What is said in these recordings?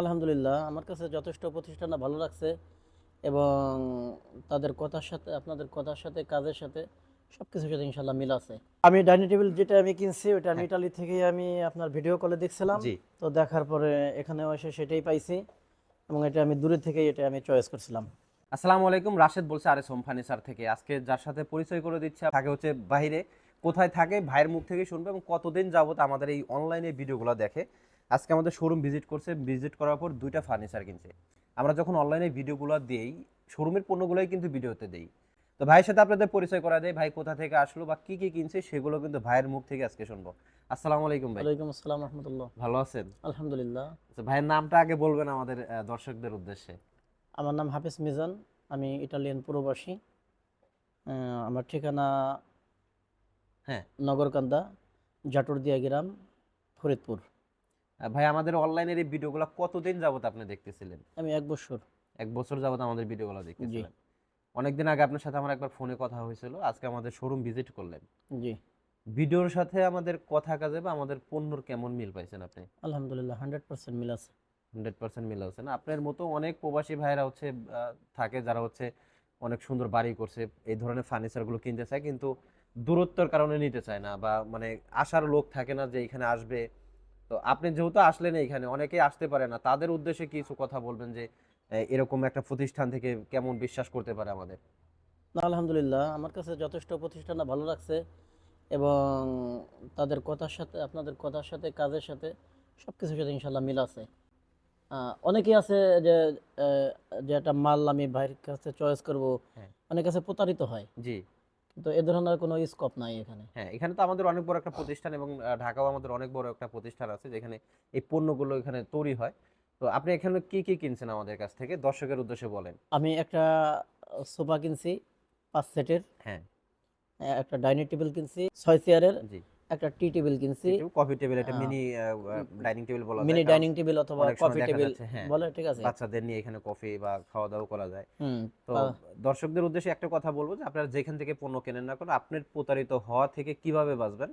আলহামদুলিল্লাহ আমার কাছে যথেষ্ট প্রতিষ্ঠানটা ভালো লাগছে এবং তাদের কথার সাথে আপনাদের কথার সাথে কাজের সাথে সব কিছুর সাথে ইনশাল্লাহ মিল আছে। আমি ডাইনিং টেবিল যেটা আমি কিনছি ওটা আমি ইটালি থেকেই আমি আপনার ভিডিও কলে দেখছিলাম। তো দেখার পরে এখানে এসে সেটাই পাইছি এবং এটা আমি দূরে থেকেই এটা আমি চয়েস করছিলাম। আসসালামু আলাইকুম রাশেদ বলছে আরে সোম ফার্নিচার থেকে। আজকে যার সাথে পরিচয় করে দিচ্ছে থাকে হচ্ছে বাইরে। কোথায় থাকে ভাইয়ের মুখ থেকে শুনবে এবং কতদিন যাবত আমাদের এই অনলাইনে ভিডিওগুলো দেখে। আজকে আমাদের শোরুম ভিজিট করছে ভিজিট করার পর দুইটা ফার্নিচার কিনছে। আমরা যখন অনলাইনে ভিডিওগুলো দিই শোরুমের পণ্যগুলোই কিন্তু ভিডিওতে দেই। তো ভাইয়ের সাথে আপনাদের পরিচয় করা দেয় ভাই কোথা থেকে আসলো বা কি কি কিনছে সেগুলো কিন্তু ভাইয়ের মুখ থেকে আজকে শুনব। আসসালামু আলাইকুম ভাই। ওয়ালাইকুম আসসালাম রহমতুল্লাহ। ভালো আছেন? আলহামদুলিল্লাহ। আচ্ছা, ভাইয়ের নামটা আগে বলবেন আমাদের দর্শকদের উদ্দেশ্যে। আমার নাম হাফিজ মিজান আমি ইটালিয়ান প্রবাসী। আমার ঠিকানা হ্যাঁ। নগরকান্দা জাটুরদিয়া গ্রাম ফরিদপুর। ভাই আমাদের অনলাইনের এই ভিডিওগুলো কতদিন যাবত আপনি দেখতেছিলেন? আমি এক বছর। এক বছর যাবত আমাদের ভিডিওগুলো দেখতেছিলেন। অনেকদিন আগে আপনার সাথে আমার একবার ফোনে কথা হয়েছিল আজকে আমাদের শোরুম ভিজিট করলেন। জি। ভিডিওর সাথে আমাদের কথা কাজে বা আমাদের পণ্যর কেমন মিল পাইছেন আপনি? আলহামদুলিল্লাহ হান্ড্রেড পার্সেন্ট মিল আছে। হান্ড্রেড পার্সেন্ট মিল আছে না? আপনার মতো অনেক প্রবাসী ভাইরা হচ্ছে থাকে যারা হচ্ছে অনেক সুন্দর বাড়ি করছে এই ধরনের ফার্নিচারগুলো কিনতে চায় কিন্তু দূরত্বের কারণে নিতে চায় না বা মানে আসার লোক থাকে না যে এখানে আসবে। তো আপনি যেহেতু আসলেন এখানে অনেকেই আসতে পারে না তাদের উদ্দেশ্যে কিছু কথা বলবেন যে এরকম একটা প্রতিষ্ঠান থেকে কেমন বিশ্বাস করতে পারে আমাদের? না আলহামদুলিল্লাহ আমার কাছে যথেষ্ট প্রতিষ্ঠানটা ভালো লাগছে এবং তাদের কথার সাথে আপনাদের কথার সাথে কাজের সাথে সব কিছুর সাথে ইনশাল্লাহ মিল আছে। অনেকেই আছে যে যে একটা মাল আমি বাইরের কাছে চয়েস করব হ্যাঁ। অনেক কাছে প্রতারিত হয়। জি। কিন্তু এ ধরনের কোনো স্কোপ নাই এখানে। হ্যাঁ এখানে তো আমাদের অনেক বড় একটা প্রতিষ্ঠান এবং ঢাকাও আমাদের অনেক বড় একটা প্রতিষ্ঠান আছে যেখানে এই পণ্যগুলো এখানে তৈরি হয়। তো আপনি এখানে কি কি কিনছেন আমাদের কাছ থেকে? দর্শকের উদ্দেশ্যে বলেন। আমি একটা সোফা কিনছি পাঁচ সেটের। হ্যাঁ। একটা ডাইনিং টেবিল কিনছি ছয় চেয়ারের। জি। একটা টি টেবিল কিনছি। কফি টেবিল হ্যাঁ। মিনি ডাইনিং টেবিল বলা যায়। মিনি ডাইনিং টেবিল অথবা কফি টেবিল হ্যাঁ। বলে ঠিক আছে? বাচ্চাদের নিয়ে এখানে কফি বা খাওয়া দাওয়া করা যায়। তো দর্শকদের উদ্দেশ্যে একটা কথা বলব যে আপনারা যেখান থেকে পণ্য কেনেন না কেন আপনার প্রতারিত হওয়া থেকে কীভাবে বাঁচবেন?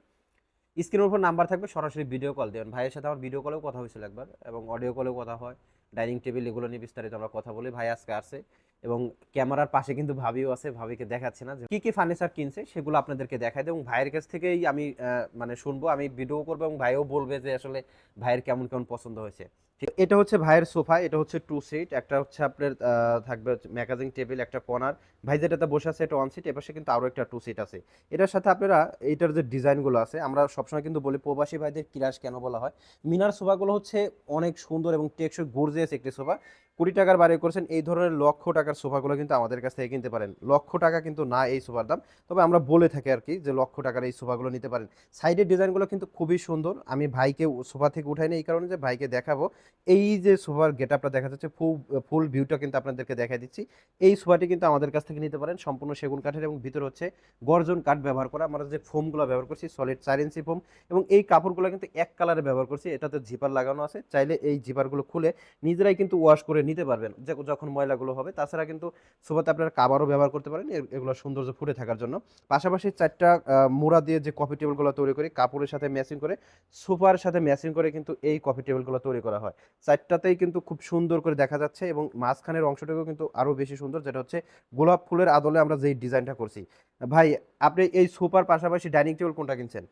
স্ক্রিনের উপর নাম্বার থাকবে সরাসরি ভিডিও কল দেবেন। ভাইয়ের সাথে আমার ভিডিও কলেও কথা হয়েছিল একবার এবং অডিও কলেও কথা হয়। ডাইনিং টেবিল এগুলো নিয়ে বিস্তারিত আমরা কথা বলি। ভাই আজকে আসছে। এবং ক্যামেরার পাশে কিন্তু ভাবিও আছে, ভাবিকে দেখাচ্ছে না যে কি কি ফার্নিচার কিনছে সেগুলো আপনাদেরকে দেখায় দেয় এবং ভাইয়ের কাছ থেকেই আমি মানে শুনব, আমি ভিডিও করব এবং ভাইও বলবে যে আসলে ভাইয়ের কেমন কেমন পছন্দ হয়েছে। এটা হচ্ছে ভাইয়ের সোফা, এটা হচ্ছে টু সিট একটা হচ্ছে আপনার থাকবে ম্যাগাজিন টেবিল একটা কর্নার ভাই যেটাতে বসে আছে এটা ওয়ান সিট এপাশে কিন্তু আরও একটা টু সিট আছে। এটার সাথে আপনারা, এটার যে ডিজাইনগুলো আছে, আমরা সবসময় কিন্তু বলি প্রবাসী ভাইদের কিরাস কেন বলা হয়? মিনার সোফাগুলো হচ্ছে অনেক সুন্দর এবং টেকসই গর্জিয়াস একটি সোফা। কুড়ি টাকার বাড়ি করেছেন, এই ধরনের লক্ষ টাকার সোফাগুলো কিন্তু আমাদের কাছ থেকে কিনতে পারেন। লক্ষ টাকা কিন্তু না এই সোফার দাম। তবে আমরা বলে থাকি আর কি যে লক্ষ টাকার এই সোফাগুলো নিতে পারেন। সাইডের ডিজাইনগুলো কিন্তু খুবই সুন্দর। আমি ভাইকে সোফা থেকে উঠাইনি এই কারণে যে ভাইকে দেখাবো। এই যে সোফার গেট আপটা দেখা যাচ্ছে, ফুল ফুল ভিউটা কিন্তু আপনাদেরকে দেখা দিচ্ছি। এই সোফাটি কিন্তু আমাদের কাছ থেকে নিতে পারেন। সম্পূর্ণ সেগুন কাঠের এবং ভিতরে হচ্ছে গর্জন কাঠ ব্যবহার করা। আমরা যে ফোমগুলো ব্যবহার করছি সলিড চার ইঞ্চি ফোম এবং এই কাপড়গুলো কিন্তু এক কালারে ব্যবহার করছি। এটাতে জিপার লাগানো আছে। চাইলে এই জিপারগুলো খুলে নিজেরাই কিন্তু ওয়াশ করে নিতে পারবেন। যখন ময়লাগুলো হবে, তাছাড়া কিন্তু সোফাতে আপনারা কাবারও ব্যবহার করতে পারেন এগুলো সৌন্দর্য ফুটে থাকার জন্য। পাশাপাশি চারটা মোড়া দিয়ে যে কফি টেবিলগুলো তৈরি করি, কাপড়ের সাথে ম্যাচিং করে, সোফার সাথে ম্যাচিং করে কিন্তু এই কফি টেবিলগুলো তৈরি করা হয়। চারটাতেই কিন্তু খুব সুন্দর করে দেখা যাচ্ছে এবং মাঝখানের অংশটাকেও কিন্তু আরও বেশি সুন্দর, যেটা হচ্ছে গোলাপ ফুলের আদলে আমরা যেই ডিজাইনটা করছি। ভাই, আপনি এই সোফার পাশাপাশি ডাইনিং টেবিল কোনটা কিনছেন?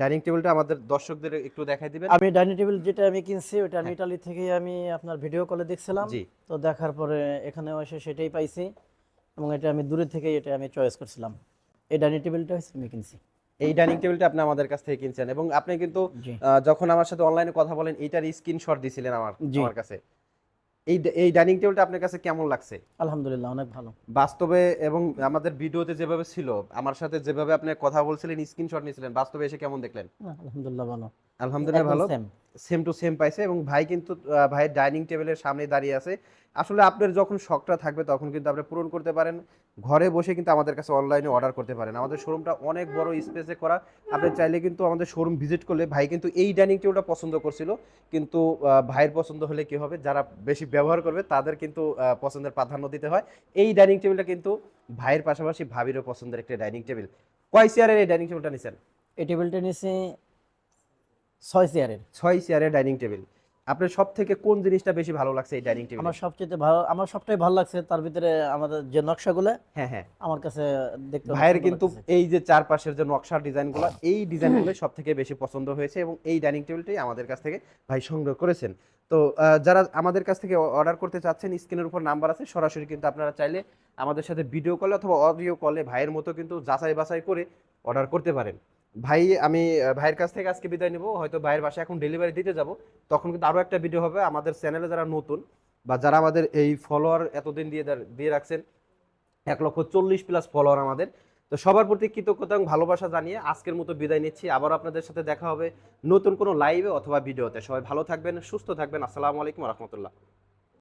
ডাইনিং টেবিলটা আমাদের দর্শকদের একটু দেখাই দিবেন। আমি ডাইনিং টেবিল যেটা আমি কিনছি ওটা আমি হ্যাঁ। ইটালি থেকেই আমি আপনার ভিডিও কলে দেখছিলাম। তো দেখার পরে এখানে এসে সেটাই পাইছি এবং এটা আমি দূরে থেকে এটা আমি চয়েস করছিলাম। এই ডাইনিং টেবিলটা হচ্ছে আমি কিনছি। এই ডাইনিং টেবিলটা আপনি আমাদের কাছ থেকে কিনছেন এবং আপনি কিন্তু যখন আমার সাথে অনলাইনে কথা বলেন এটার স্ক্রিনশট দিছিলেন আমার আমার কাছে। এই এই ডাইনিং টেবিলটা আপনার কাছে কেমন লাগছে? আলহামদুলিল্লাহ অনেক ভালো। বাস্তবে এবং আমাদের ভিডিওতে যেভাবে ছিল আমার সাথে যেভাবে আপনি কথা বলছিলেন স্ক্রিনশট নিয়েছিলেন বাস্তবে এসে কেমন দেখলেন? আলহামদুলিল্লাহ ভালো। আলহামদুলিল্লাহ ভালো। সেম টু সেম পাইছে এবং ভাই কিন্তু ভাইয়ের ডাইনিং টেবিলের সামনে দাঁড়িয়ে আছে। আসলে আপনার যখন শখটা থাকবে তখন কিন্তু আপনি পূরণ করতে পারেন। ঘরে বসে কিন্তু আমাদের কাছে অনলাইনে অর্ডার করতে পারেন। আমাদের শোরুমটা অনেক বড় স্পেসে করা। আপনি চাইলে কিন্তু আমাদের শোরুম ভিজিট করলে ভাই কিন্তু এই ডাইনিং টেবিলটা পছন্দ করছিল। কিন্তু ভাইয়ের পছন্দ হলে কি হবে? যারা বেশি ব্যবহার করবে তাদের কিন্তু পছন্দের প্রাধান্য দিতে হয়। এই ডাইনিং টেবিলটা কিন্তু ভাইয়ের পাশাপাশি ভাবিরও পছন্দের একটা ডাইনিং টেবিল কয় চেয়ারের এই ডাইনিং টেবিলটা নিছেন? এই টেবিলটা নিয়েছি ছয় চেয়ারের। ছয় চেয়ারের ডাইনিং টেবিল। আপনার সব থেকে কোন জিনিসটা বেশি ভালো লাগছে এই ডাইনিং টেবিল? আমার সবচেয়ে ভালো আমার সবটাই ভালো লাগছে তার ভিতরে আমাদের যে নকশাগুলো হ্যাঁ হ্যাঁ। আমার কাছে দেখতে ভাইয়ের কিন্তু এই যে চারপাশের যে নকশার ডিজাইনগুলো এই ডিজাইনগুলো সব থেকে বেশি পছন্দ হয়েছে এবং এই ডাইনিং টেবিলটাই আমাদের কাছ থেকে ভাই সংগ্রহ করেছেন। তো যারা আমাদের কাছ থেকে অর্ডার করতে চাচ্ছেন স্ক্রিনের উপর নাম্বার আছে সরাসরি কিন্তু আপনারা চাইলে আমাদের সাথে ভিডিও কলে অথবা অডিও কলে ভাইয়ের মতো কিন্তু যাচাই বাছাই করে অর্ডার করতে পারেন। ভাই, আমি ভাইয়ের কাছ থেকে আজকে বিদায় নেব। হয়তো ভাইয়ের বাসায় এখন ডেলিভারি দিতে যাব। তখন কিন্তু আরও একটা ভিডিও হবে আমাদের চ্যানেলে যারা নতুন বা যারা আমাদের এই ফলোয়ার এতদিন দিয়ে দিয়ে রাখছেন, এক লক্ষ চল্লিশ প্লাস ফলোয়ার আমাদের। তো সবার প্রতি কৃতজ্ঞতা এবং ভালোবাসা জানিয়ে আজকের মতো বিদায় নিচ্ছি। আবার আপনাদের সাথে দেখা হবে নতুন কোনো লাইভে অথবা ভিডিওতে সবাই ভালো থাকবেন, সুস্থ থাকবেন। আসসালামু আলাইকুম রহমতুল্লাহ।